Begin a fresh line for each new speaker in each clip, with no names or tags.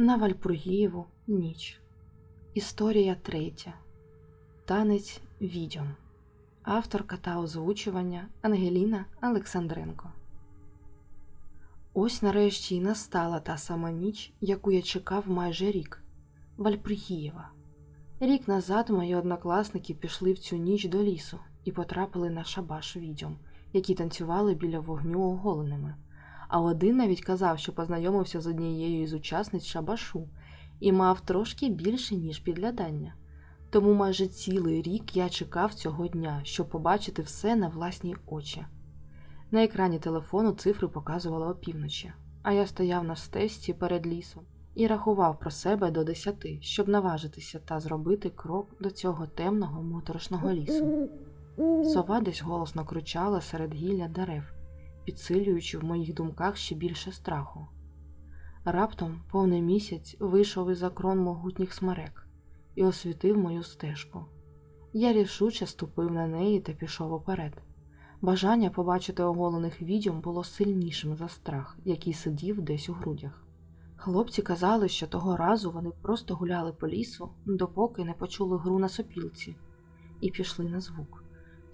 На Вальпургієву ніч. Історія третя. Танець відьом. Авторка та озвучування Ангеліна Олександренко. Ось нарешті й настала та сама ніч, яку я чекав майже рік. Вальпургієва. Рік назад мої однокласники пішли в цю ніч до лісу і потрапили на шабаш відьом, які танцювали біля вогню оголеними. А один навіть казав, що познайомився з однією із учасниць шабашу і мав трошки більше, ніж підглядання. Тому майже цілий рік я чекав цього дня, щоб побачити все на власні очі. На екрані телефону цифри показували опівночі, а я стояв на стежці перед лісом і рахував про себе до десяти, щоб наважитися та зробити крок до цього темного моторошного лісу. Сова десь голосно кричала серед гілля дерев, підсилюючи в моїх думках ще більше страху. Раптом повний місяць вийшов із крон могутніх смерек і освітив мою стежку. Я рішуче ступив на неї та пішов уперед. Бажання побачити оголених відьом було сильнішим за страх, який сидів десь у грудях. Хлопці казали, що того разу вони просто гуляли по лісу, допоки не почули гру на сопілці, і пішли на звук.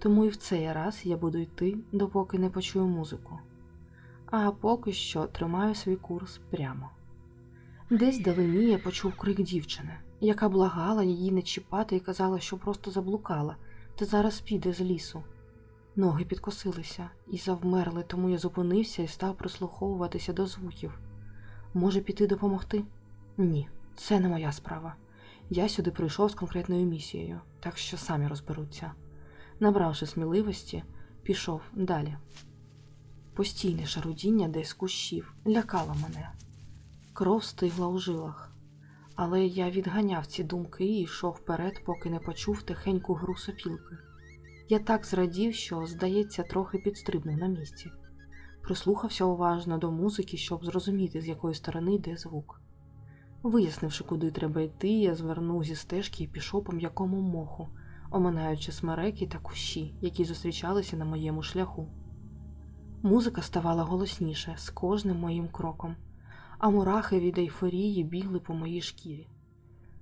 Тому і в цей раз я буду йти, допоки не почую музику. А поки що тримаю свій курс прямо. Десь далині я почув крик дівчини, яка благала її не чіпати і казала, що просто заблукала, та зараз піде з лісу. Ноги підкосилися і завмерли, тому я зупинився і став прислуховуватися до звуків. Може піти допомогти? Ні, це не моя справа. Я сюди прийшов з конкретною місією, так що самі розберуться. Набравши сміливості, пішов далі. Постійне шарудіння десь кущів лякало мене. Кров стигла у жилах, але я відганяв ці думки і йшов вперед, поки не почув тихеньку гру сопілки. Я так зрадів, що, здається, трохи підстрибнув на місці. Прислухався уважно до музики, щоб зрозуміти, з якої сторони йде звук. Вияснивши, куди треба йти, я звернув зі стежки і пішов по м'якому моху, оминаючи смереки та кущі, які зустрічалися на моєму шляху. Музика ставала голосніше з кожним моїм кроком, а мурахи від ейфорії бігли по моїй шкірі.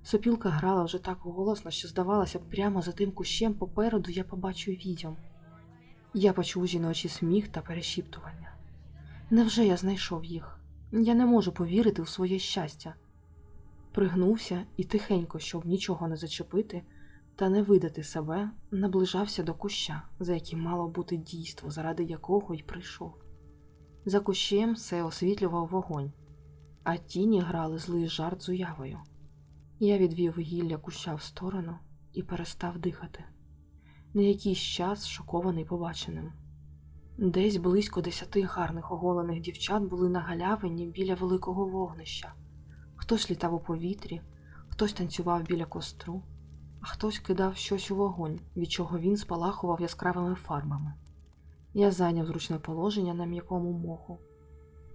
Сопілка грала вже так голосно, що, здавалося, прямо за тим кущем попереду я побачу відьом. Я почув жіночий сміх та перешіптування. Невже я знайшов їх? Я не можу повірити у своє щастя. Пригнувся і тихенько, щоб нічого не зачепити та не видати себе, наближався до куща, за яким мало бути дійство, заради якого й прийшов. За кущем все освітлював вогонь, а тіні грали злий жарт з уявою. Я відвів гілля куща в сторону і перестав дихати. На якийсь час шокований побаченим. Десь близько десяти гарних оголених дівчат були на галявині біля великого вогнища. Хтось літав у повітрі, хтось танцював біля костру, а хтось кидав щось у вогонь, від чого він спалахував яскравими фарбами. Я зайняв зручне положення на м'якому моху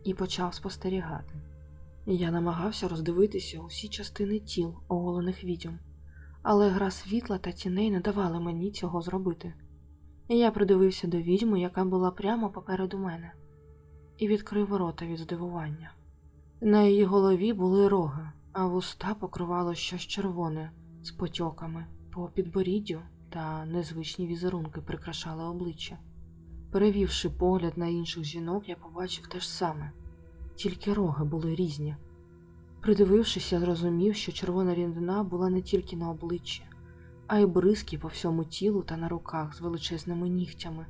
і почав спостерігати. Я намагався роздивитися усі частини тіл, оголених відьом, але гра світла та тіней не давали мені цього зробити. Я придивився до відьми, яка була прямо попереду мене, і відкрив рота від здивування. На її голові були роги, а вуста покривало щось червоне з потьоками, по підборіддю та незвичні візерунки прикрашали обличчя. Перевівши погляд на інших жінок, я побачив те ж саме, тільки роги були різні. Придивившись, я зрозумів, що червона рідина була не тільки на обличчі, а й бризки по всьому тілу та на руках з величезними нігтями,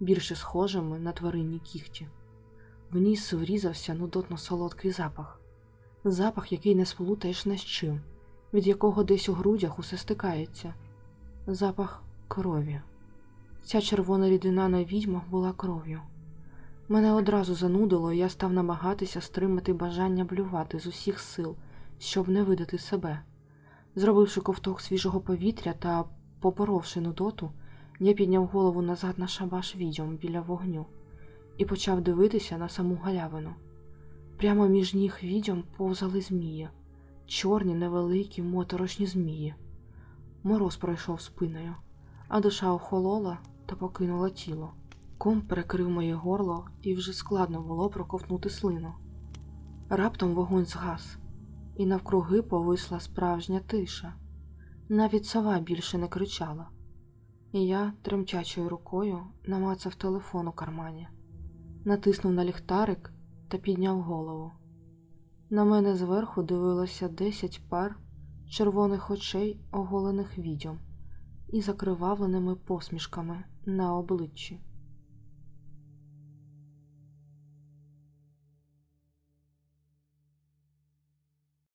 більше схожими на тваринні кіхті. В ніс врізався нудотно солодкий запах, запах, який не сплутаєш не з чим, від якого десь у грудях усе стикається, запах крові. Ця червона рідина на відьмах була кров'ю. Мене одразу занудило, і я став намагатися стримати бажання блювати з усіх сил, щоб не видати себе. Зробивши ковток свіжого повітря та поборовши нудоту, я підняв голову назад на шабаш відьом біля вогню і почав дивитися на саму галявину. Прямо між ніг відьом повзали змії, чорні, невеликі, моторошні змії. Мороз пройшов спиною, а душа охолола та покинула тіло. Ком перекрив моє горло, і вже складно було проковтнути слину. Раптом вогонь згас. і навкруги повисла справжня тиша. Навіть сова більше не кричала. І я тремтячою рукою намацав телефон у кармані, натиснув на ліхтарик та підняв голову. На мене зверху дивилося десять пар червоних очей, оголених відьом, і закривавленими посмішками на обличчі.